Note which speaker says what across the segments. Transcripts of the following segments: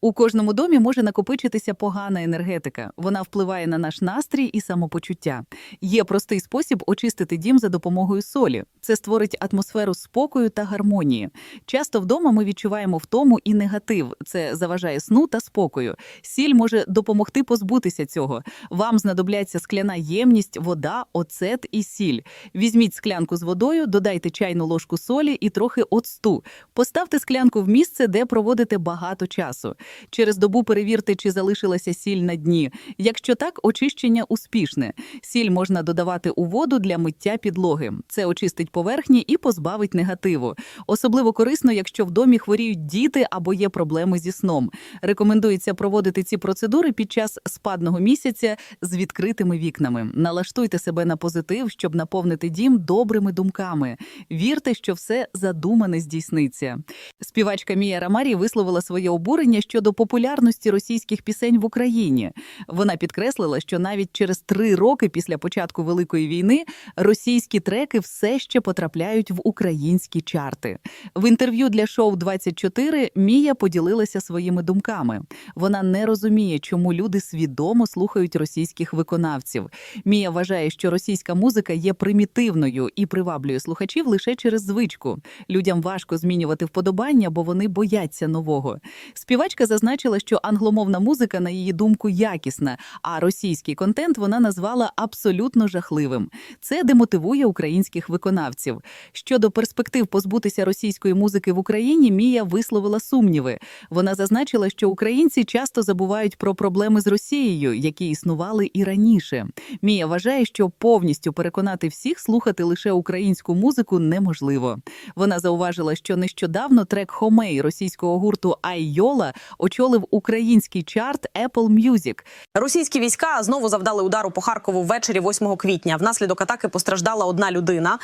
Speaker 1: У кожному домі може накопичитися погана енергетика. Вона впливає на наш настрій і самопочуття. Є простий спосіб очистити дім за допомогою солі. Це створить атмосферу спокою та гармонії. Часто вдома ми відчуваємо втому і негатив. Це заважає сну та спокою. Сіль може допомогти позбутися цього. Вам знадобляться скляна ємність, вода, оцет і сіль. Візьміть склянку з водою, додайте чайну ложку солі і трохи оцту. Поставте склянку в місце, де проводите багато часу. Через добу перевірте, чи залишилася сіль на дні. Якщо так, очищення успішне. Сіль можна додавати у воду для миття підлоги. Це очистить поверхні і позбавить негативу. Особливо корисно, якщо в домі хворіють діти або є проблеми зі сном. Рекомендується проводити ці процедури під час спадного місяця з відкритими вікнами. Налаштуйте себе на позитив, щоб наповнити дім добрими думками. Вірте, що все задумане здійсниться. Співачка Мія Рамарі висловила своє обурення щодо популярності російських пісень в Україні. Вона підкреслила, що навіть через три роки після початку Великої війни російські треки все ще потрапляють в українські чарти. В інтерв'ю для шоу 24 Мія поділилася своїми думками. Вона не розуміє, чому люди свідомо слухають російських виконавців. Мія вважає, що російська музика є примітивною і приваблює слухачів лише через звичку. Людям важко змінювати вподобання, бо вони бояться нового. Співачка зазначила, що англомовна музика, на її думку, якісна, а російський контент вона назвала абсолютно жахливим. Це демотивує українських виконавців. Щодо перспектив позбутися російської музики в Україні, Мія висловила сумніви. Вона зазначила, що українці часто забувають про проблеми з Росією, які існували і раніше. Мія вважає, що повністю переконати всіх слухати лише українську музику неможливо. Вона зауважила, що нещодавно трек Хомей російського гурту Аййола очолив український чарт Apple Music.
Speaker 2: Російські війська знову завдали удару по Харкову ввечері 8 квітня. Внаслідок атаки постраждала одна людина.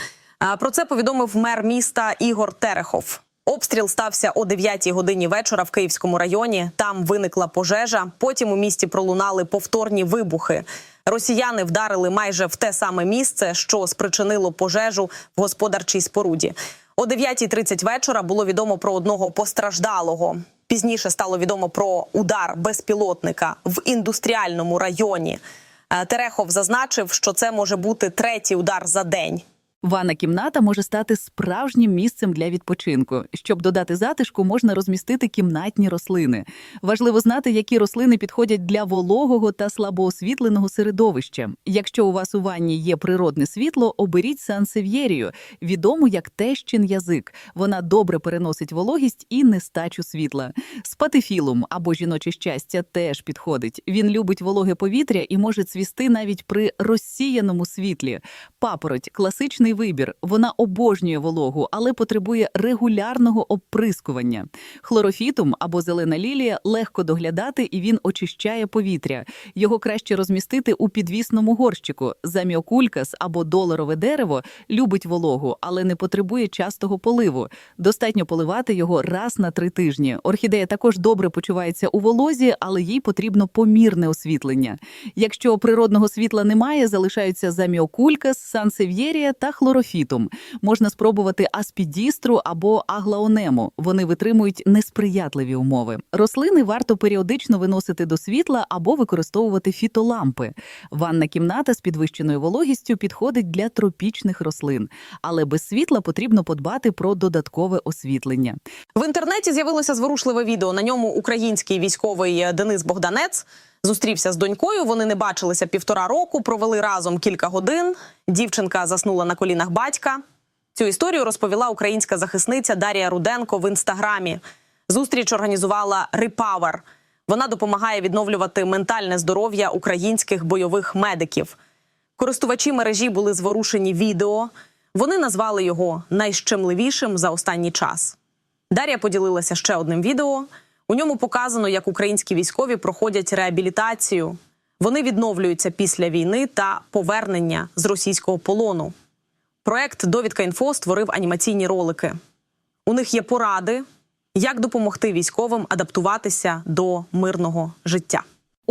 Speaker 2: Про це повідомив мер міста Ігор Терехов. Обстріл стався о 9 годині вечора в Київському районі. Там виникла пожежа. Потім у місті пролунали повторні вибухи. Росіяни вдарили майже в те саме місце, що спричинило пожежу в господарчій споруді. О 9.30 вечора було відомо про одного постраждалого. Пізніше стало відомо про удар безпілотника в індустріальному районі. Е, Терехов зазначив, що це може бути третій удар за день.
Speaker 1: Ванна кімната може стати справжнім місцем для відпочинку. Щоб додати затишку, можна розмістити кімнатні рослини. Важливо знати, які рослини підходять для вологого та слабоосвітленого середовища. Якщо у вас у ванні є природне світло, оберіть сансев'єрію, відому як тещин язик. Вона добре переносить вологість і нестачу світла. Спатифілум або жіноче щастя теж підходить. Він любить вологе повітря і може цвісти навіть при розсіяному світлі. Папороть класичний вибір. Вона обожнює вологу, але потребує регулярного обприскування. Хлорофітум або зелена лілія легко доглядати, і він очищає повітря. Його краще розмістити у підвісному горщику. Заміокулькас або доларове дерево любить вологу, але не потребує частого поливу. Достатньо поливати його раз на три тижні. Орхідея також добре почувається у волозі, але їй потрібно помірне освітлення. Якщо природного світла немає, залишаються заміокулькас, сансев'єрія та хлорофітум. Можна спробувати аспідістру або аглаонему. Вони витримують несприятливі умови. Рослини варто періодично виносити до світла або використовувати фітолампи. Ванна кімната з підвищеною вологістю підходить для тропічних рослин, але без світла потрібно подбати про додаткове освітлення.
Speaker 2: В інтернеті з'явилося зворушливе відео. На ньому український військовий Денис Богданець зустрівся з донькою. Вони не бачилися півтора року, провели разом кілька годин. Дівчинка заснула на колінах батька. Цю історію розповіла українська захисниця Дарія Руденко в інстаграмі. Зустріч організувала Repower. Вона допомагає відновлювати ментальне здоров'я українських бойових медиків. Користувачі мережі були зворушені відео. Вони назвали його найщемливішим за останній час. Дар'я поділилася ще одним відео. У ньому показано, як українські військові проходять реабілітацію. Вони відновлюються після війни та повернення з російського полону. Проект Довідка інфо створив анімаційні ролики. У них є поради, як допомогти військовим адаптуватися до мирного життя.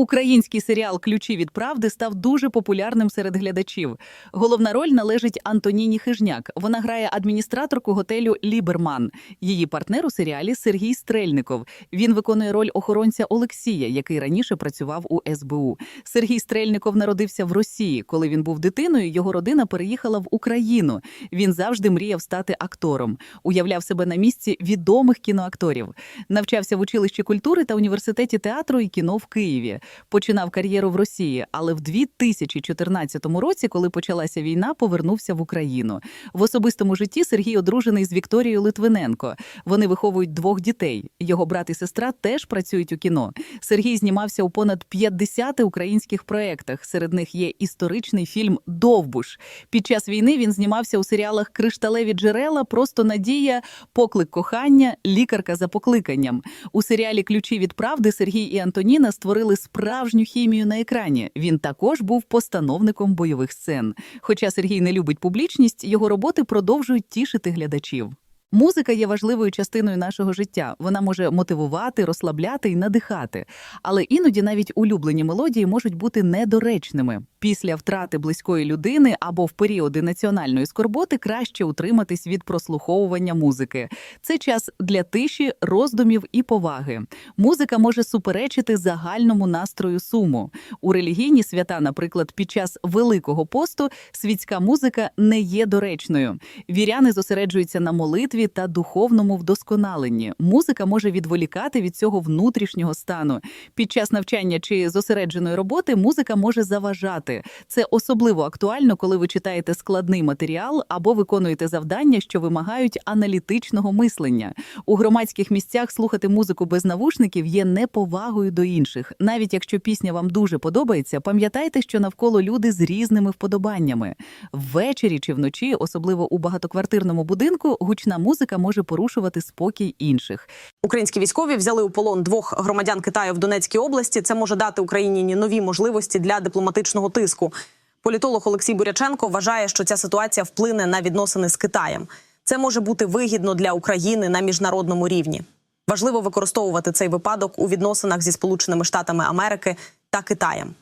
Speaker 1: Український серіал Ключі від правди став дуже популярним серед глядачів. Головна роль належить Антоніні Хижняк. Вона грає адміністраторку готелю Ліберман. Її партнер у серіалі Сергій Стрельников. Він виконує роль охоронця Олексія, який раніше працював у СБУ. Сергій Стрельников народився в Росії. Коли він був дитиною, його родина переїхала в Україну. Він завжди мріяв стати актором. Уявляв себе на місці відомих кіноакторів. Навчався в училищі культури та університеті театру і кіно в Києві. Починав кар'єру в Росії, але в 2014 році, коли почалася війна, повернувся в Україну. В особистому житті Сергій одружений з Вікторією Литвиненко. Вони виховують двох дітей. Його брат і сестра теж працюють у кіно. Сергій знімався у понад 50 українських проєктах. Серед них є історичний фільм Довбуш. Під час війни він знімався у серіалах Кришталеві джерела, Просто надія, Поклик кохання, Лікарка за покликанням. У серіалі Ключі від правди Сергій і Антоніна створили справжню хімію на екрані. Він також був постановником бойових сцен. Хоча Сергій не любить публічність, його роботи продовжують тішити глядачів. Музика є важливою частиною нашого життя. Вона може мотивувати, розслабляти і надихати. Але іноді навіть улюблені мелодії можуть бути недоречними. Після втрати близької людини або в періоди національної скорботи краще утриматись від прослуховування музики. Це час для тиші, роздумів і поваги. Музика може суперечити загальному настрою суму. У релігійні свята, наприклад, під час Великого посту світська музика не є доречною. Віряни зосереджуються на молитві та духовному вдосконаленні. Музика може відволікати від цього внутрішнього стану. Під час навчання чи зосередженої роботи музика може заважати. Це особливо актуально, коли ви читаєте складний матеріал або виконуєте завдання, що вимагають аналітичного мислення. У громадських місцях слухати музику без навушників є неповагою до інших. Навіть якщо пісня вам дуже подобається, пам'ятайте, що навколо люди з різними вподобаннями. Ввечері чи вночі, особливо у багатоквартирному будинку, гучна музика може порушувати спокій інших.
Speaker 2: Українські військові взяли у полон двох громадян Китаю в Донецькій області. Це може дати Україні нові можливості для дипломатичного тиску. Політолог Олексій Буряченко вважає, що ця ситуація вплине на відносини з Китаєм. Це може бути вигідно для України на міжнародному рівні. Важливо використовувати цей випадок у відносинах зі Сполученими Штатами Америки та Китаєм.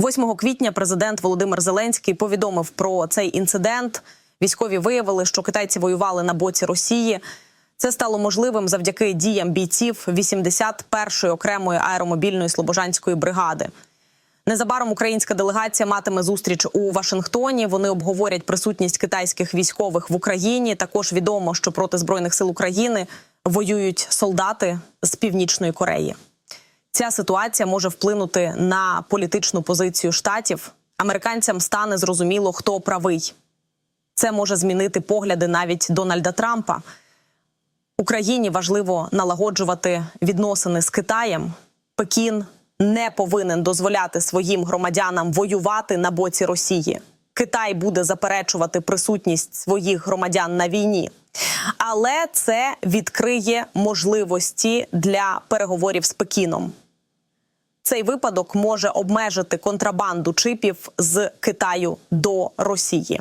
Speaker 2: 8 квітня президент Володимир Зеленський повідомив про цей інцидент. Військові виявили, що китайці воювали на боці Росії. Це стало можливим завдяки діям бійців 81-ї окремої аеромобільної слобожанської бригади. Незабаром українська делегація матиме зустріч у Вашингтоні. Вони обговорять присутність китайських військових в Україні. Також відомо, що проти збройних сил України воюють солдати з північної Кореї. Ця ситуація може вплинути на політичну позицію штатів. Американцям стане зрозуміло, хто правий. Це може змінити погляди навіть Дональда Трампа. Україні важливо налагоджувати відносини з Китаєм. Пекін не повинен дозволяти своїм громадянам воювати на боці Росії. Китай буде заперечувати присутність своїх громадян на війні, але це відкриє можливості для переговорів з Пекіном. Цей випадок може обмежити контрабанду чипів з Китаю до Росії.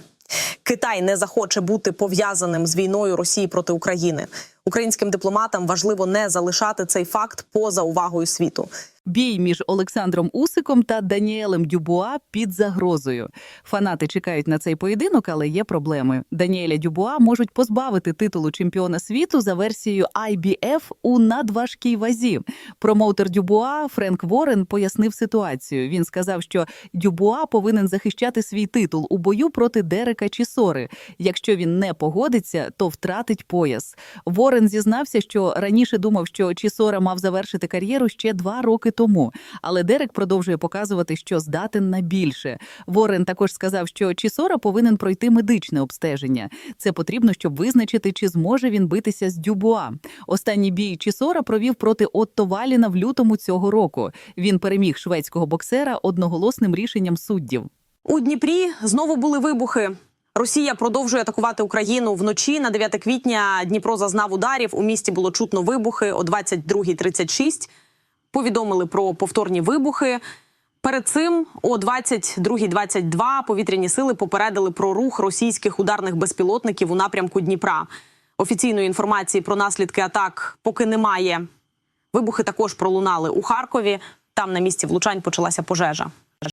Speaker 2: Китай не захоче бути пов'язаним з війною Росії проти України. Українським дипломатам важливо не залишати цей факт поза увагою світу.
Speaker 1: Бій між Олександром Усиком та Даніелем Дюбуа під загрозою. Фанати чекають на цей поєдинок, але є проблеми. Даніеля Дюбуа можуть позбавити титулу чемпіона світу за версією IBF у надважкій вазі. Промоутер Дюбуа Френк Ворен пояснив ситуацію. Він сказав, що Дюбуа повинен захищати свій титул у бою проти Дерека Чісори. Якщо він не погодиться, то втратить пояс. Ворен зізнався, що раніше думав, що Чісора мав завершити кар'єру ще два роки тому. Але Дерек продовжує показувати, що здатен на більше. Ворен також сказав, що Чісора повинен пройти медичне обстеження. Це потрібно, щоб визначити, чи зможе він битися з Дюбуа. Останній бій Чісора провів проти Отто Валіна в лютому цього року. Він переміг шведського боксера одноголосним рішенням суддів.
Speaker 2: У Дніпрі знову були вибухи. Росія продовжує атакувати Україну вночі. На 9 квітня Дніпро зазнав ударів. У місті було чутно вибухи о 22.36. Повідомили про повторні вибухи. Перед цим о 22.22 повітряні сили попередили про рух російських ударних безпілотників у напрямку Дніпра. Офіційної інформації про наслідки атак поки немає. Вибухи також пролунали у Харкові. Там на місці влучань почалася пожежа.